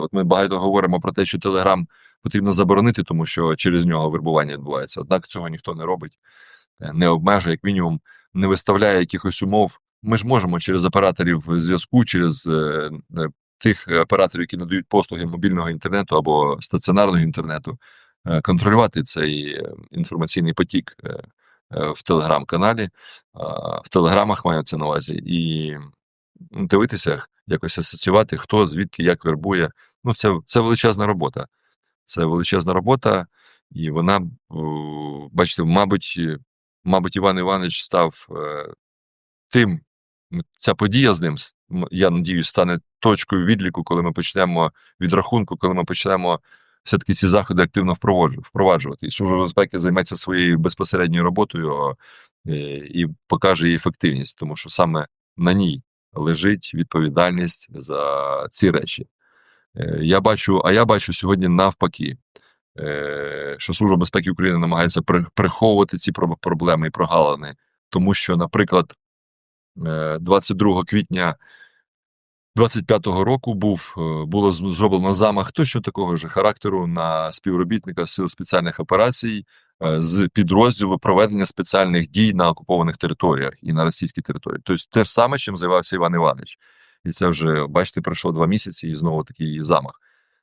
От ми багато говоримо про те, що Телеграм потрібно заборонити, тому що через нього вербування відбувається. Однак цього ніхто не робить, е, не обмежує, як мінімум, не виставляє якихось умов. Ми ж можемо через операторів зв'язку, через е, е, тих операторів, які надають послуги мобільного інтернету або стаціонарного інтернету, е, контролювати цей е, інформаційний потік е, е, в телеграм-каналі, е, в телеграмах мається на увазі, і дивитися, якось асоціювати, хто звідки як вербує. Ну, це, це величезна робота. Це величезна робота, і вона, бачите, мабуть, е, мабуть, Іван Іванович став е, тим, ця подія з ним, я надіюсь, стане точкою відліку, коли ми почнемо відрахунку, коли ми почнемо все-таки ці заходи активно впроваджувати. І Служба безпеки займеться своєю безпосередньою роботою е, і покаже її ефективність, тому що саме на ній лежить відповідальність за ці речі. Е, Я бачу, а я бачу сьогодні навпаки, е, що Служба безпеки України намагається при- приховувати ці про- проблеми і прогалини, тому що, наприклад, е, 22 квітня 25-го року був е, було зроблено замах точно такого ж характеру на співробітника сил спеціальних операцій е, з підрозділу проведення спеціальних дій на окупованих територіях і на російській території. Тобто те ж саме, чим займався Іван Іванович. І це вже, бачите, пройшло два місяці, і знову такий замах.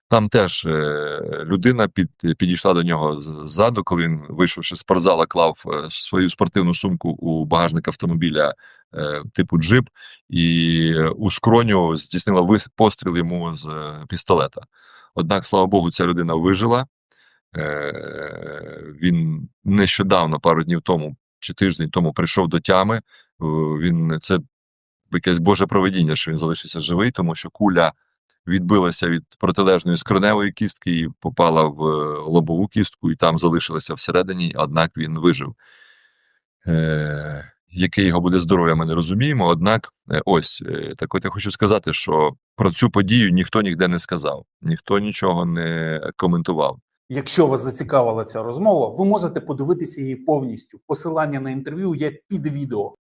Там теж е, людина під, підійшла до нього ззаду, коли він вийшовши з спортзала, клав е, свою спортивну сумку у багажник автомобіля е, типу джип, і у скроню здійснила постріл йому з пістолета. Однак, слава Богу, ця людина вижила. Він нещодавно, пару днів тому чи тиждень тому, прийшов до тями. Він це якесь Боже проведіння, що він залишився живий, тому що куля відбилася від протилежної скроневої кістки і попала в е, лобову кістку, і там залишилася всередині, однак він вижив. Е, яке його буде здоров'я, ми не розуміємо. Однак, е, ось е, так от я хочу сказати, що про цю подію ніхто ніде не сказав, ніхто нічого не коментував. Якщо вас зацікавила ця розмова, ви можете подивитися її повністю. Посилання на інтерв'ю є під відео.